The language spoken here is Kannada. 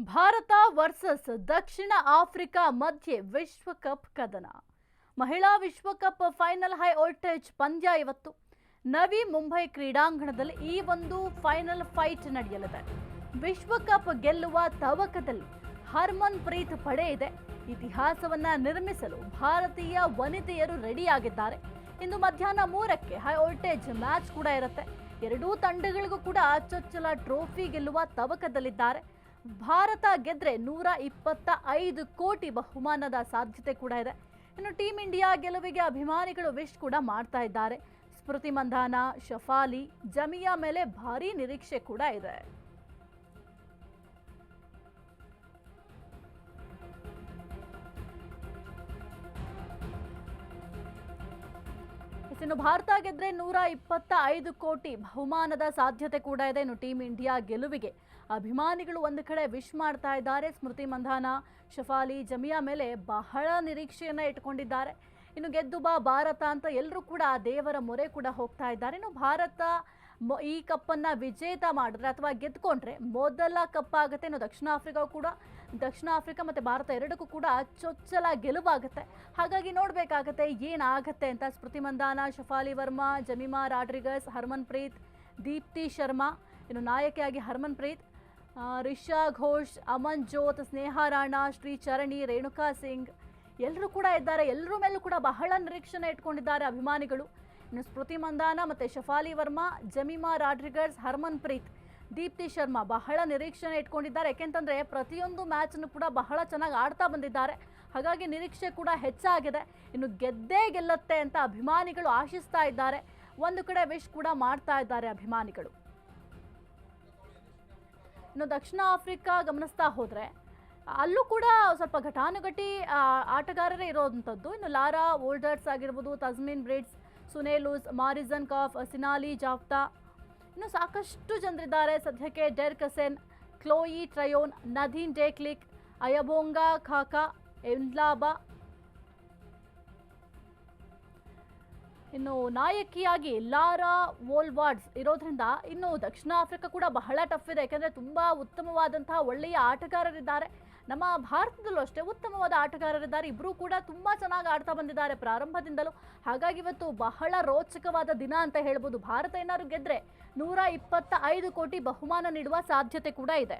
ಭಾರತ ವರ್ಸಸ್ ದಕ್ಷಿಣ ಆಫ್ರಿಕಾ ಮಧ್ಯೆ ವಿಶ್ವಕಪ್ ಕದನ. ಮಹಿಳಾ ವಿಶ್ವಕಪ್ ಫೈನಲ್ ಹೈ ವೋಲ್ಟೇಜ್ ಪಂದ್ಯ ಇವತ್ತು. ನವಿ ಮುಂಬೈ ಕ್ರೀಡಾಂಗಣದಲ್ಲಿ ಈ ಒಂದು ಫೈನಲ್ ಫೈಟ್ ನಡೆಯಲಿದೆ. ವಿಶ್ವಕಪ್ ಗೆಲ್ಲುವ ತವಕದಲ್ಲಿ ಹರ್ಮನ್ ಪ್ರೀತ್ ಪಡೆ ಇದೆ. ಇತಿಹಾಸವನ್ನ ನಿರ್ಮಿಸಲು ಭಾರತೀಯ ವನಿತೆಯರು ರೆಡಿಯಾಗಿದ್ದಾರೆ. ಇಂದು ಮಧ್ಯಾಹ್ನ ಮೂರಕ್ಕೆ ಹೈ ವೋಲ್ಟೇಜ್ ಮ್ಯಾಚ್ ಕೂಡ ಇರುತ್ತೆ. ಎರಡೂ ತಂಡಗಳಿಗೂ ಕೂಡ ಅಚ್ಚೊಚ್ಚಲ ಟ್ರೋಫಿ ಗೆಲ್ಲುವ ತವಕದಲ್ಲಿದ್ದಾರೆ. ಭಾರತ ಗೆದ್ರೆ ನೂರ ಇಪ್ಪತ್ತ ಐದು ಕೋಟಿ ಬಹುಮಾನದ ಸಾಧ್ಯತೆ ಕೂಡ ಇದೆ. ಇನ್ನು ಟೀಮ್ ಇಂಡಿಯಾ ಗೆಲುವಿಗೆ ಅಭಿಮಾನಿಗಳು ವಿಶ್ ಕೂಡ ಮಾಡ್ತಾ ಇದ್ದಾರೆ. ಸ್ಮೃತಿ ಮಂಧಾನ, ಶಫಾಲಿ, ಜಮಿಯಾ ಮೇಲೆ ಭಾರೀ ನಿರೀಕ್ಷೆ ಕೂಡ ಇದೆ. ಇನ್ನು ಭಾರತ ಗೆದ್ರೆ ನೂರ ಇಪ್ಪತ್ತ ಐದು ಕೋಟಿ ಬಹುಮಾನದ ಸಾಧ್ಯತೆ ಕೂಡ ಇದೆ. ಇನ್ನು ಟೀಮ್ ಇಂಡಿಯಾ ಗೆಲುವಿಗೆ ಅಭಿಮಾನಿಗಳು ಒಂದು ಕಡೆ ವಿಶ್ ಮಾಡ್ತಾ ಇದ್ದಾರೆ. ಸ್ಮೃತಿ ಮಂಧಾನ, ಶಫಾಲಿ, ಜಮಿಯಾ ಮೇಲೆ ಬಹಳ ನಿರೀಕ್ಷೆಯನ್ನ ಇಟ್ಕೊಂಡಿದ್ದಾರೆ ಇನ್ನು ಗೆದ್ದು ಬಾ ಭಾರತ ಅಂತ ಎಲ್ಲರೂ ಕೂಡ ದೇವರ ಮೊರೆ ಕೂಡ ಹೋಗ್ತಾ ಇದ್ದಾರೆ. ಇನ್ನು ಭಾರತ ಈ ಕಪ್ಪನ್ನು ವಿಜೇತ ಮಾಡಿದ್ರೆ ಅಥವಾ ಗೆದ್ಕೊಂಡ್ರೆ ಮೊದಲ ಕಪ್ ಆಗುತ್ತೆ. ಇನ್ನು ದಕ್ಷಿಣ ಆಫ್ರಿಕಾ ಕೂಡ ದಕ್ಷಿಣ ಆಫ್ರಿಕಾ ಮತ್ತು ಭಾರತ ಎರಡಕ್ಕೂ ಕೂಡ ಚೊಚ್ಚಲ ಗೆಲುವಾಗುತ್ತೆ. ಹಾಗಾಗಿ ನೋಡಬೇಕಾಗತ್ತೆ ಏನಾಗುತ್ತೆ ಅಂತ ಸ್ಮೃತಿ ಮಂದಾನ, ಶಫಾಲಿ ವರ್ಮಾ, ಜಮೀಮಾ ರಾಡ್ರಿಗಸ್ ಹರ್ಮನ್ ಪ್ರೀತ್ ದೀಪ್ತಿ ಶರ್ಮಾ, ಇನ್ನು ನಾಯಕಿಯಾಗಿ ಹರ್ಮನ್ ಪ್ರೀತ್ ರಿಷಾ ಘೋಷ್, ಅಮನ್ ಜೋತ್, ಸ್ನೇಹಾ ರಾಣಾ, ಶ್ರೀ ಚರಣಿ, ರೇಣುಕಾ ಸಿಂಗ್ ಎಲ್ಲರೂ ಕೂಡ ಇದ್ದಾರೆ. ಎಲ್ಲರ ಮೇಲೂ ಕೂಡ ಬಹಳ ನಿರೀಕ್ಷಣೆ ಇಟ್ಕೊಂಡಿದ್ದಾರೆ ಅಭಿಮಾನಿಗಳು. ಇನ್ನು ಸ್ಮೃತಿ ಮಂದಾನ ಮತ್ತು ಶಫಾಲಿ ವರ್ಮಾ, ಜಮೀಮಾ ರಾಡ್ರಿಗರ್ಸ್ ಹರ್ಮನ್ ಪ್ರೀತ್ ದೀಪ್ತಿ ಶರ್ಮಾ ಬಹಳ ನಿರೀಕ್ಷಣೆ ಇಟ್ಕೊಂಡಿದ್ದಾರೆ. ಯಾಕೆಂತಂದ್ರೆ ಪ್ರತಿಯೊಂದು ಮ್ಯಾಚನ್ನು ಕೂಡ ಬಹಳ ಚೆನ್ನಾಗಿ ಆಡ್ತಾ ಬಂದಿದ್ದಾರೆ. ಹಾಗಾಗಿ ನಿರೀಕ್ಷೆ ಕೂಡ ಹೆಚ್ಚಾಗಿದೆ. ಇನ್ನು ಗೆದ್ದೇ ಗೆಲ್ಲತ್ತೆ ಅಂತ ಅಭಿಮಾನಿಗಳು ಆಶಿಸ್ತಾ ಇದ್ದಾರೆ. ಒಂದು ಕಡೆ ವಿಶ್ ಕೂಡ ಮಾಡ್ತಾ ಇದ್ದಾರೆ ಅಭಿಮಾನಿಗಳು. ಇನ್ನು ದಕ್ಷಿಣ ಆಫ್ರಿಕಾ ಗಮನಿಸ್ತಾ ಹೋದರೆ, ಅಲ್ಲೂ ಕೂಡ ಸ್ವಲ್ಪ ಘಟಾನುಘಟಿ ಆಟಗಾರರೇ ಇರೋವಂಥದ್ದು. ಇನ್ನು ಲಾರಾ ಓಲ್ಡರ್ಸ್ ಆಗಿರ್ಬೋದು Tazmin Brits Sune Luus Marizanne Kapp, Sinalo, Jafta. ಇನ್ನು ಸಾಕಷ್ಟು ಜನರಿದ್ದಾರೆ. ಸದ್ಯಕ್ಕೆ ಡೆರ್ ಕಸೆನ್ ಕ್ಲೋಯಿ ಟ್ರಯೋನ್, ನದೀನ್ ಡೇಕ್ಲಿಕ್, ಅಯಬೋಂಗಾ ಖಾಕಾ ಎನ್ಲಾಬಾ. ಇನ್ನು ನಾಯಕಿಯಾಗಿ ಲಾರಾ ವೋಲ್ವಾರ್ಡ್ಸ್ ಇರೋದ್ರಿಂದ ಇನ್ನು ದಕ್ಷಿಣ ಆಫ್ರಿಕಾ ಕೂಡ ಬಹಳ ಟಫ್ ಇದೆ. ಯಾಕಂದ್ರೆ ತುಂಬಾ ಉತ್ತಮವಾದಂತಹ ಒಳ್ಳೆಯ ಆಟಗಾರರಿದ್ದಾರೆ. ನಮ್ಮ ಭಾರತದಲ್ಲೂ ಅಷ್ಟೇ ಉತ್ತಮವಾದ ಆಟಗಾರರಿದ್ದಾರೆ. ಇಬ್ಬರೂ ಕೂಡ ತುಂಬಾ ಚೆನ್ನಾಗಿ ಆಡ್ತಾ ಬಂದಿದ್ದಾರೆ ಪ್ರಾರಂಭದಿಂದಲೂ. ಹಾಗಾಗಿ ಇವತ್ತು ಬಹಳ ರೋಚಕವಾದ ದಿನ ಅಂತ ಹೇಳ್ಬೋದು. ಭಾರತ ಏನಾದ್ರು ಗೆದ್ರೆ ನೂರ ಇಪ್ಪತ್ತ ಐದು ಕೋಟಿ ಬಹುಮಾನ ನೀಡುವ ಸಾಧ್ಯತೆ ಕೂಡ ಇದೆ.